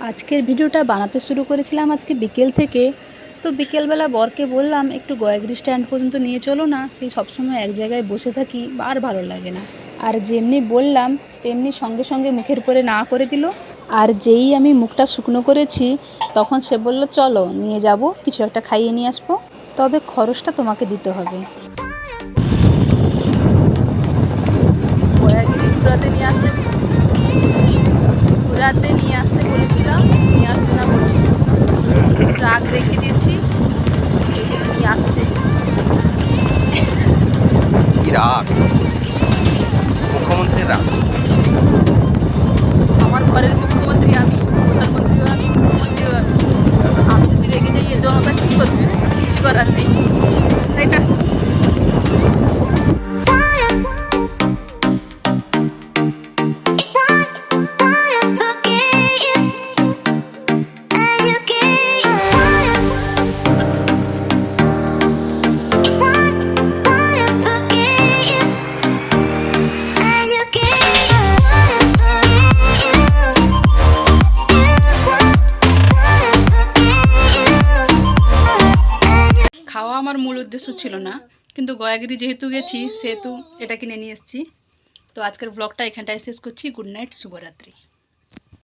আজকের ভিডিওটা বানাতে শুরু করেছিলাম আজকে বিকেল থেকে। তো বিকেলবেলা বরকে বললাম, একটু গয়াগিরি স্ট্যান্ড পর্যন্ত নিয়ে চলো না, সেই সবসময় এক জায়গায় বসে থাকি, আর ভালো লাগে না। আর যেমনি বললাম, তেমনি সঙ্গে সঙ্গে মুখের পরে না করে দিল। আর যেই আমি মুখটা শুকনো করেছি, তখন সে বলল, চলো, নিয়ে যাব, কিছু একটা খাইয়ে নিয়ে আসব। তবে খরচটা তোমাকে দিতে হবে। নিয়ে আসতে রেখে দিয়েছি। নিয়ে আসছে। কি রাগ? মুখ্যমন্ত্রীর রাগ। আমার ঘরের মুখ্যমন্ত্রী আমি প্রধানমন্ত্রীও আমি মুখ্যমন্ত্রীও আমি। আমি যদি রেখে যাই জনতা কী করবে? কী করার নেই? তাই না? খাওয়া আমার মূল উদ্দেশ্য ছিল না। কিন্তু গয়াগিরি যেহেতু গেছি, সেহেতু এটা কিনে নিয়ে এসেছি। তো আজকের ব্লগটা এখানটায় শেষ করছি। গুড নাইট, শুভরাত্রি।